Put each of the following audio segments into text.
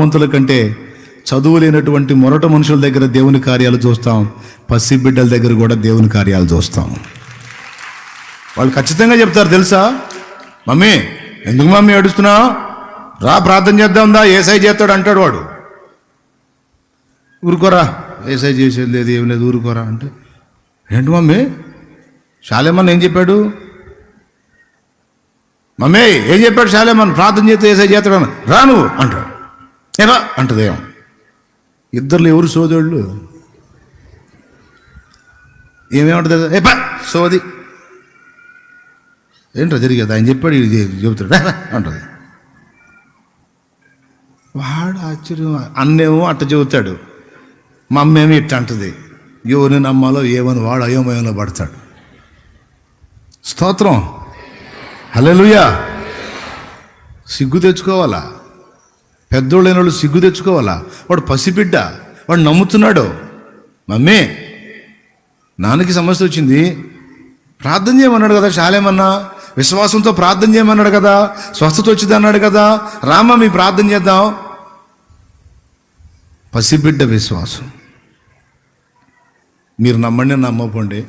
వంతుల కంటే చదువు లేనటువంటి మొరట మనుషుల దగ్గర దేవుని కార్యాలు చూస్తాం. పసి బిడ్డల దగ్గర కూడా దేవుని కార్యాలు చూస్తాం. వాళ్ళు ఖచ్చితంగా చెప్తారు తెలుసా? మమ్మీ ఎందుకు మమ్మీ ఏడుస్తున్నావు రా ప్రార్థన చేద్దాందా ఏసై చేస్తాడు అంటాడు వాడు. ఊరుకోరా ఏసై చేసేది లేదు ఏం లేదు ఊరుకోరా అంటే. ఏంటి మమ్మీ? శాలేమన్ ఏం చెప్పాడు? మమ్మీ ఏం చెప్పాడు శాలేమన్? ప్రార్థన చేస్తే ఏసై చేస్తాడు అన్న. రా నువ్వు అంటాడు. ఏరా అంటదేం ఇద్దరు ఎవరు సోదరుళ్ళు? ఏమేమంటుంది ఏ పా సోది. ఏంటో జరిగేది? ఆయన చెప్పాడు ఇది చెబుతాడు అంటది. వాడు ఆశ్చర్యం. అన్నేమో అట్ట చెబుతాడు. మా అమ్మేమో ఇట్ట అంటది. ఎవరిని నమ్మాలో ఏమని వాడు అయోమయంలో పడతాడు. స్తోత్రం. హల్లెలూయా. సిగ్గు తెచ్చుకోవాలా? పెద్దోళ్ళైన వాళ్ళు సిగ్గు తెచ్చుకోవాలా? వాడు పసిబిడ్డ వాడు నమ్ముతున్నాడు. మమ్మీ నాన్నకి సమస్య వచ్చింది. ప్రార్థన చేయమన్నాడు కదా శాలేమన్నా? విశ్వాసంతో ప్రార్థన చేయమన్నాడు కదా? స్వస్థత వచ్చింది అన్నాడు కదా? రామ మీ ప్రార్థన చేద్దాం. పసిబిడ్డ విశ్వాసం. మీరు నమ్మండి నమ్మకండి.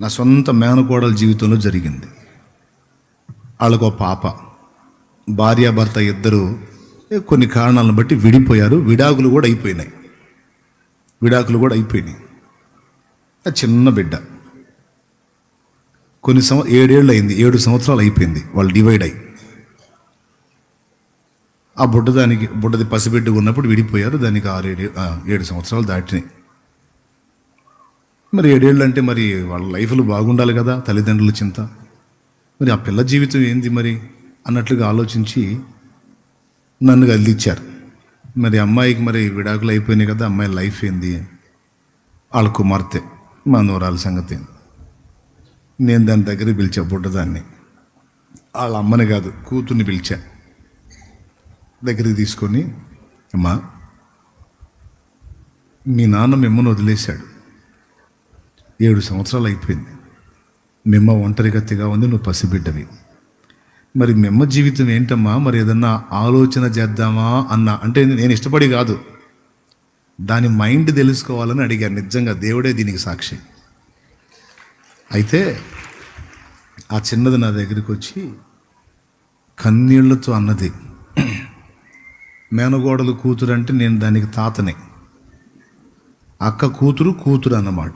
నా సొంత మేనకోడల జీవితంలో జరిగింది. వాళ్ళకు ఒక పాప. భార్యాభర్త ఇద్దరు కొన్ని కారణాలను బట్టి విడిపోయారు. విడాకులు కూడా అయిపోయినాయి. విడాకులు కూడా అయిపోయినాయి. ఆ చిన్న బిడ్డ. కొన్ని సంవ ఏడేళ్ళు అయింది. ఏడు సంవత్సరాలు అయిపోయింది. వాళ్ళు డివైడ్ అయ్యి ఆ బుడ్డ దానికి బుడ్డది పసిబిడ్డ ఉన్నప్పుడు విడిపోయారు. దానికి ఆరు ఏడు ఏడు సంవత్సరాలు దాటినాయి. మరి ఏడేళ్ళు అంటే మరి వాళ్ళ లైఫ్లు బాగుండాలి కదా తల్లిదండ్రుల చింత. మరి ఆ పిల్ల జీవితం ఏంది మరి? అన్నట్లుగా ఆలోచించి నన్ను కదిలిచ్చారు. మరి అమ్మాయికి మరి విడాకులు అయిపోయినాయి కదా అమ్మాయి లైఫ్ ఏంది? వాళ్ళ కుమార్తె మా నూరాల సంగతి నేను దాని దగ్గర పిలిచా బుడ్డదాన్ని. వాళ్ళ అమ్మని కాదు కూతుర్ని పిలిచా. దగ్గరికి తీసుకొని అమ్మా మీ నాన్న మిమ్మల్ని వదిలేశాడు. ఏడు సంవత్సరాలు అయిపోయింది. మిమ్మ ఒంటరిగతిగా ఉంది నువ్వు పసిబిడ్డవి. మరి మెమ్మ జీవితం ఏంటమ్మా? మరి ఏదన్నా ఆలోచన చేద్దామా అన్న? అంటే నేను ఇష్టపడి కాదు. దాని మైండ్ తెలుసుకోవాలని అడిగాను నిజంగా దేవుడే దీనికి సాక్షి. అయితే ఆ చిన్నది నా దగ్గరికి వచ్చి కన్నీళ్ళతో అన్నది. మేనగోడలు కూతురు అంటే నేను దానికి తాతనే. అక్క కూతురు కూతురు అన్నమాట.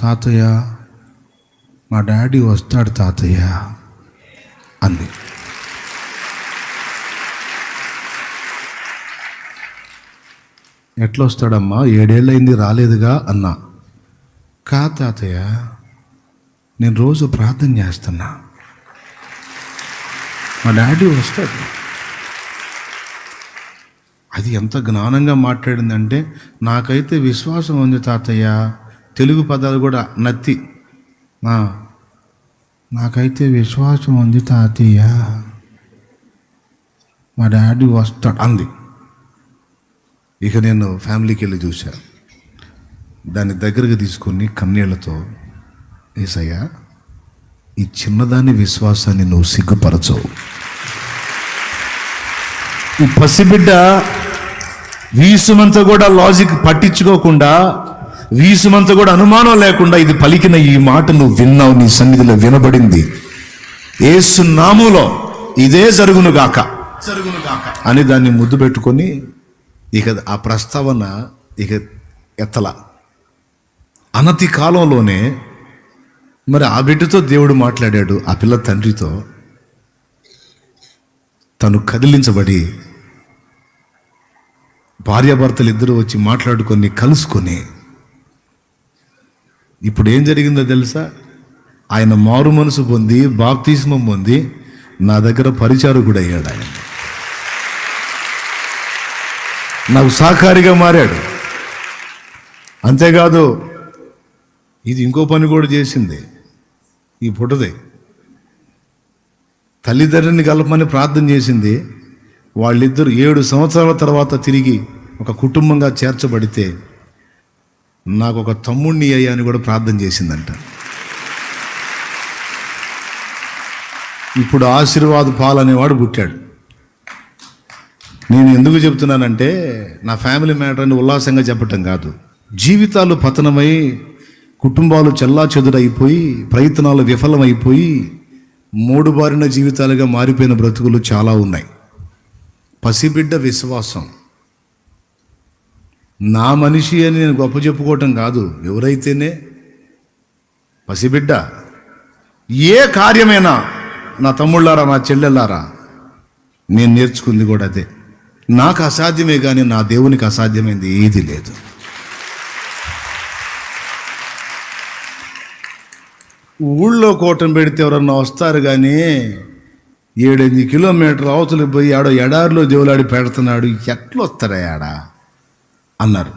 తాతయ్య మా డాడీ వస్తాడు తాతయ్య. అంది. ఎట్లా వస్తాడమ్మా ఏడేళ్ళైంది రాలేదుగా అన్నా. కా తాతయ్య నేను రోజు ప్రార్థన చేస్తున్నా. మా డాడీ వస్తాడు. అది ఎంత జ్ఞానంగా మాట్లాడిందంటే నాకైతే విశ్వాసం ఉంది తాతయ్య. తెలుగు పదాలు కూడా నత్తి. నా నాకైతే విశ్వాసం ఉంది తాతయ్య. మా డాడీ వస్తాడు. అంది. ఇక నేను ఫ్యామిలీకి వెళ్ళి చూశాను దాన్ని దగ్గరకు తీసుకొని కన్నీళ్ళతో ఏసయ్యా ఈ చిన్నదాని విశ్వాసాన్ని నువ్వు సిగ్గుపరచవు ఈ పసిబిడ్డ వీసుమంతా కూడా లాజిక్ పట్టించుకోకుండా వీసుమంతా కూడా అనుమానం లేకుండా ఇది పలికిన ఈ మాట నువ్వు విన్నావు నీ సన్నిధిలో వినబడింది. ఏసు నాములో ఇదే జరుగును గాక జరుగును గాక అని దాన్ని ముద్దు పెట్టుకొని ఇక ఆ ప్రస్తావన ఇక ఎత్తల. అనతి కాలంలోనే మరి ఆ బిడ్డతో దేవుడు మాట్లాడాడు ఆ పిల్ల తండ్రితో. తను కదిలించబడి భార్యాభర్తలు ఇద్దరు వచ్చి మాట్లాడుకొని కలుసుకొని ఇప్పుడు ఏం జరిగిందో తెలుసా? ఆయన మారు మనసు పొంది బాప్తిస్మం పొంది నా దగ్గర పరిచారకుడు అయ్యాడు ఆయన. నాకు సహకారిగా మారాడు. అంతేకాదు ఇది ఇంకో పని కూడా చేసింది. ఈ పుట్టది తల్లిదండ్రుని కలపమని ప్రార్థన చేసింది. వాళ్ళిద్దరు ఏడు సంవత్సరాల తర్వాత తిరిగి ఒక కుటుంబంగా చేర్చబడితే నాకు ఒక తమ్ముణ్ణి అయ్యా అని కూడా ప్రార్థన చేసిందంట. ఇప్పుడు ఆశీర్వాద పాల్ అనేవాడు పుట్టాడు. నేను ఎందుకు చెప్తున్నానంటే నా ఫ్యామిలీ మ్యాటర్ అని ఉల్లాసంగా చెప్పటం కాదు. జీవితాలు పతనమై కుటుంబాలు చెల్లా చెదురైపోయి ప్రయత్నాలు విఫలమైపోయి మూడు బారిన జీవితాలుగా మారిపోయిన బ్రతుకులు చాలా ఉన్నాయి. పసిబిడ్డ విశ్వాసం. నా మనిషి అని నేను గొప్ప చెప్పుకోవటం కాదు. ఎవరైతేనే పసిబిడ్డ. ఏ కార్యమైనా నా తమ్ముళ్ళారా నా చెల్లెళ్ళారా నేను నేర్చుకుంది కూడా అదే. నాకు అసాధ్యమే కానీ నా దేవునికి అసాధ్యమైంది ఏది లేదు. ఊళ్ళో కోటం పెడితే ఎవరన్నా వస్తారు కానీ ఏడెనిమిది కిలోమీటర్లు అవతలకి పోయి ఆడో ఎడారిలో దేవులాడి పెడుతున్నాడు. ఎట్లా వస్తారా ఆడ అన్నారు.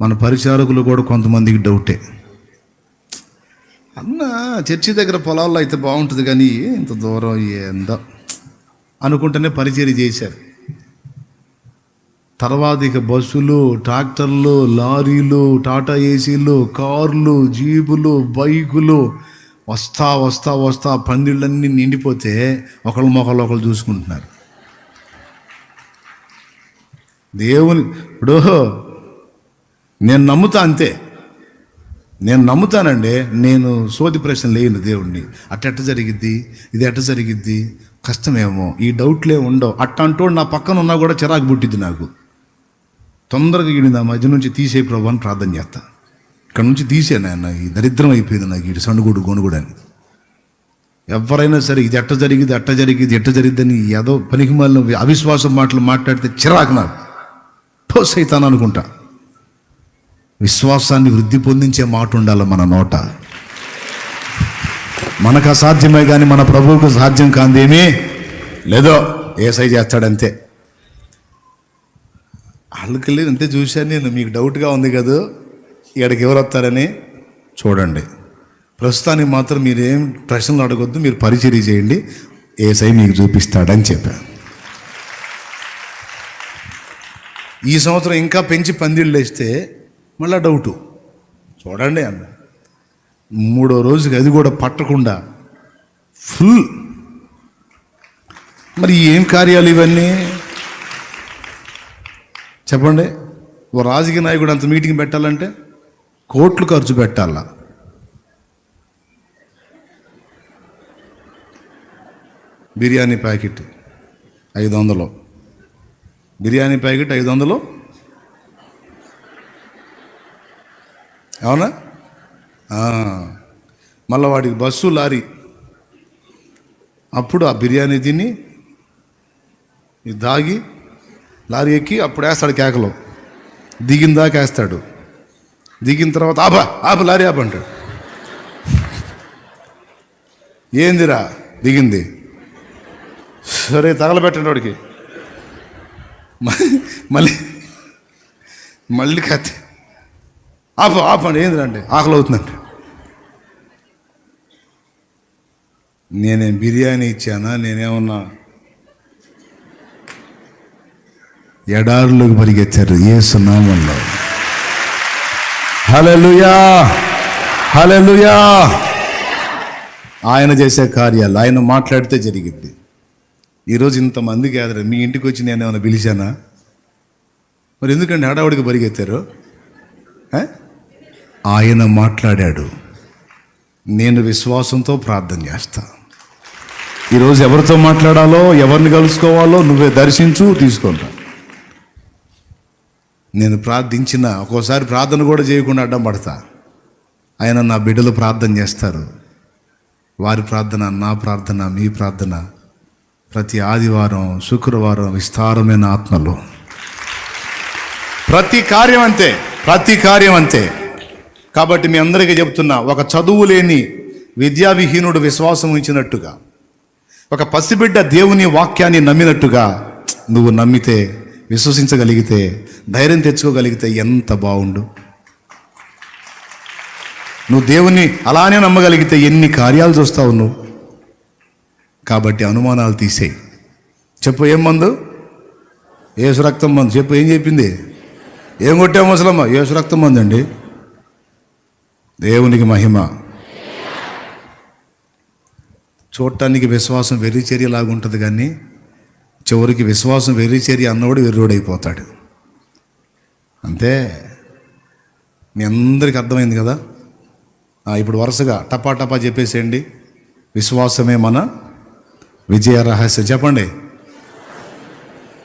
మన పరిచారకులు కూడా కొంతమందికి డౌటే. అన్న చర్చి దగ్గర పొలాల్లో అయితే బాగుంటుంది కానీ ఇంత దూరం ఏందో అనుకుంటేనే పరిచయం చేశారు. తర్వాత ఇక బస్సులు ట్రాక్టర్లు లారీలు టాటా ఏసీలు కార్లు జీపులు బైకులు వస్తా వస్తా వస్తా పందిళ్ళన్నీ నిండిపోతే ఒకళ్ళు మొక్కలు ఒకళ్ళు చూసుకుంటున్నారు. దేవుని ఇప్పుడు నేను నమ్ముతా అంతే. నేను నమ్ముతానండి నేను సోది ప్రశ్న లేను దేవుణ్ణి. అట్ట జరిగిద్ది? ఇది ఎట్ట జరిగిద్ది? కష్టమేమో. ఈ డౌట్లే ఉండవు. అట్ట అంటూ నా పక్కన ఉన్నా కూడా చిరాకు పుట్టిద్ది నాకు. తొందరగా ఈడు నా మధ్య నుంచి తీసే ప్రభు అని ప్రార్థన చేస్తా. ఇక్కడ నుంచి తీసే నాయన ఈ దరిద్రం అయిపోయింది నాకు ఈ సండుగుడు గొనుగుడు అని ఎవరైనా సరే ఇది ఎట్ట జరిగింది అట్ట జరిగింది ఎట్ట జరిగిద్దని ఏదో పనికి మళ్ళీ అవిశ్వాసం మాటలు మాట్లాడితే చిరాకు నాకు. పోసైతాను అనుకుంటా. విశ్వాసాన్ని వృద్ధి పొందించే మాట ఉండాలి మన నోట. మనకు అసాధ్యమే కానీ మన ప్రభువుకు సాధ్యం కాందేమీ లేదో ఏసై చేస్తాడంతే. వాళ్ళకి అంతే చూశాను నేను మీకు డౌట్గా ఉంది కదా? ఇక్కడికి ఎవరు వస్తారని? చూడండి. ప్రస్తుతానికి మాత్రం మీరేం ప్రశ్నలు అడగొద్దు మీరు పరిచర్య చేయండి. ఏసై మీకు చూపిస్తాడని చెప్పాను. ఈ సంవత్సరం ఇంకా పెంచి పందిళ్ళు వేస్తే మళ్ళీ డౌటు చూడండి అన్న. మూడో రోజుకి అది కూడా పట్టకుండా ఫుల్ మరి ఏం కార్యాలు ఇవన్నీ? చెప్పండి. ఓ రాజకీయ నాయకుడు అంత మీటింగ్ పెట్టాలంటే కోట్లు ఖర్చు పెట్టాలా. బిర్యానీ ప్యాకెట్ ఐదు వందలు. బిర్యానీ ప్యాకెట్ ఐదు వందలు అవునా మళ్ళీ వాడికి బస్సు లారీ. అప్పుడు ఆ బిర్యానీ తిని ఇది దాగి లారీ ఎక్కి అప్పుడు వేస్తాడు కేకలో. దిగిన దాకా వేస్తాడు. దిగిన తర్వాత ఆపా ఆప లారీ ఆపంటాడు ఏందిరా? దిగింది. సరే తగలబెట్టండి వాడికి. మళ్ళీ మళ్ళీ కత్తి ఆప ఆపండి ఏంది రండి? ఆకలి అవుతుందండి. నేనేం బిర్యానీ ఇచ్చానా? నేనేమన్నా ఎడారులోకి పరిగెత్తారు. ఏ సున్నామంలో హలలుయా హలలుయా ఆయన చేసే కార్యాలు ఆయన మాట్లాడితే జరిగింది ఈరోజు ఇంతమంది గ్యాదర్ మీ ఇంటికి వచ్చి నేను ఏమైనా పిలిచానా? మరి ఎందుకండి హడావుడికి పరిగెత్తారు? ఆయన మాట్లాడాడు నేను విశ్వాసంతో ప్రార్థన చేస్తా. ఈరోజు ఎవరితో మాట్లాడాలో ఎవరిని కలుసుకోవాలో నువ్వే దర్శించు తీసుకుంటా నేను ప్రార్థించిన ఒక్కోసారి ప్రార్థన కూడా చేయకుండా అడ్డం పడతా. ఆయన నా బిడ్డలు ప్రార్థన చేస్తారు. వారి ప్రార్థన నా ప్రార్థన మీ ప్రార్థన. ప్రతి ఆదివారం శుక్రవారం విస్తారమైన ఆత్మలో. ప్రతి కార్యం అంతే ప్రతి కార్యం అంతే. కాబట్టి మీ అందరికీ చెప్తున్నా ఒక చదువు లేని విద్యావిహీనుడు విశ్వాసం ఉంచినట్టుగా ఒక పసిబిడ్డ దేవుని వాక్యాన్ని నమ్మినట్టుగా నువ్వు నమ్మితే విశ్వసించగలిగితే ధైర్యం తెచ్చుకోగలిగితే ఎంత బాగుండు. నువ్వు దేవుని అలానే నమ్మగలిగితే ఎన్ని కార్యాలు చూస్తావు నువ్వు? కాబట్టి అనుమానాలు తీసేయి చెప్పు ఏం మందు? ఏసు రక్తం మందు. చెప్పు ఏం చెప్పింది? ఏం కొట్టావు ముసలమ్మ ఏసు రక్తం మందు అండి దేవునికి మహిమ. చూడటానికి విశ్వాసం వెర్రి చర్యలాగా ఉంటుంది కానీ చివరికి విశ్వాసం వెర్రిచర్య అన్నవాడు వెర్రోడైపోతాడు. అంతే? మీ అందరికి అర్థమైంది కదా? ఇప్పుడు వరుసగా టపా టపా చెప్పేసేయండి. విశ్వాసమే మన విజయ రహస్యం చెప్పండి.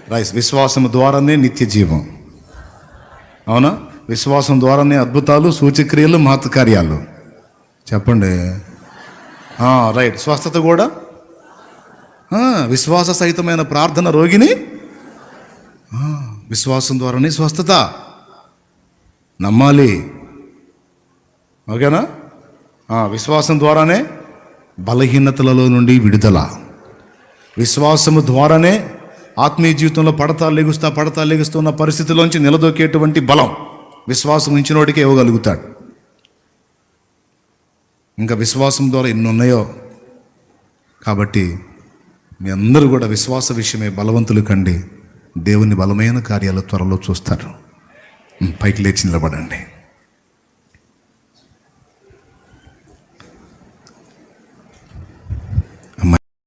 రైస్ విశ్వాసం ద్వారానే నిత్య జీవం. అవునా? విశ్వాసం ద్వారానే అద్భుతాలు సూచక్రియలు మహత్కార్యాలు. చెప్పండి. రైట్. స్వస్థత కూడా? విశ్వాస సహితమైన ప్రార్థన రోగిని? విశ్వాసం ద్వారానే స్వస్థత. నమ్మాలి. ఓకేనా? విశ్వాసం ద్వారానే బలహీనతలలో నుండి విడుదల. విశ్వాసము ద్వారానే ఆత్మీయ జీవితంలో పడతా లెగుస్తా పడతా లెగుస్తున్న పరిస్థితిలోంచి నిలదొక్కేటువంటి బలం విశ్వాసం ఉంచినోడికే ఇవ్వగలుగుతాడు. ఇంకా విశ్వాసం ద్వారా ఎన్ని ఉన్నాయో కాబట్టి మీ అందరూ కూడా విశ్వాస విషయమే బలవంతులు కండి. దేవుని బలమైన కార్యాలు త్వరలో చూస్తారు. పైకి లేచి నిలబడండి.